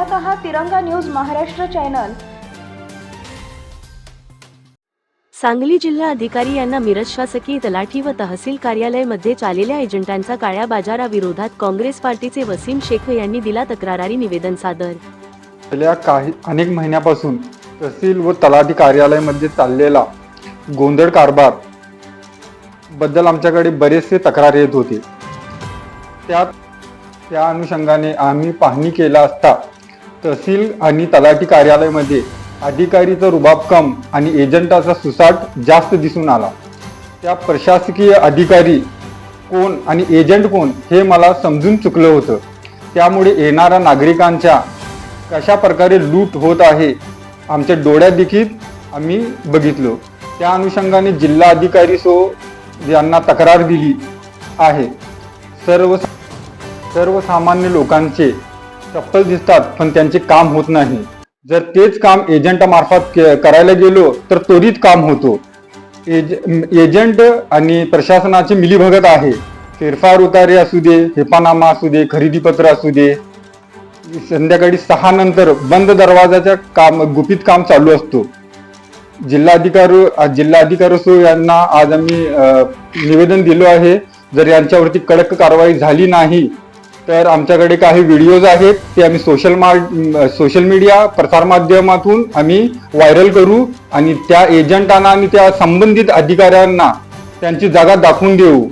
पाहत आहात तिरंगा न्यूज महाराष्ट्र चॅनल. सांगली जिल्हा अधिकारी यांना मिरज शासकीय तलाठी व तहसील कार्यालय चाललेल्या एजंटांचा काळ्या बाजाराविरोधात काँग्रेस पार्टीचे वसीम शेख यांनी दिला तक्रारी निवेदन सादर. गेल्या काही अनेक महिन्यापासून तहसील व तलाठी कार्यालयामध्ये चाललेला गोंधळ कारभारबद्दल आमच्याकडे बरेचसे तक्रार येत होते. त्यात त्या अनुषंगाने आम्ही पाहणी केला असता तहसील आणि तलाठी कार्यालयामध्ये अधिकारीचं रुबाब कम आणि एजंटाचा सुसाट जास्त दिसून आला. त्या प्रशासकीय अधिकारी कोण आणि एजंट कोण हे मला समजून चुकलं होतं. त्यामुळे येणाऱ्या नागरिकांच्या कशा प्रकारे लूट होत आहे आमच्या डोळ्यात देखील आम्ही बघितलो. त्या अनुषंगाने जिल्हा अधिकारी सो यांना तक्रार दिली आहे. सर्व सर्वसामान्य लोकांचे चप्पल दिसतात पण त्यांचे काम होत नाही. जर तेच काम एजंटामार्फत के- करायला गेलो तर त्वरित काम होतो. एज एजंट आणि प्रशासनाची मिलीभगत आहे. फेरफार उतारे असू दे हेपानामा असू दे खरेदीपत्र असू दे. संध्याकाळी सहा नंतर बंद दरवाजाच्या काम गुपित काम चालू असतो. जिल्हाधिकारी जिल्हाधिकारी असो यांना आज आम्ही निवेदन दिलो आहे. जर यांच्यावरती कडक कारवाई झाली नाही तर आमच्याकडे काही व्हिडिओज आहेत ते आम्ही सोशल मा सोशल मीडिया प्रसारमाध्यमातून आम्ही व्हायरल करू आणि त्या एजंटांना आणि त्या संबंधित अधिकाऱ्यांना त्यांची जागा दाखवून देऊ.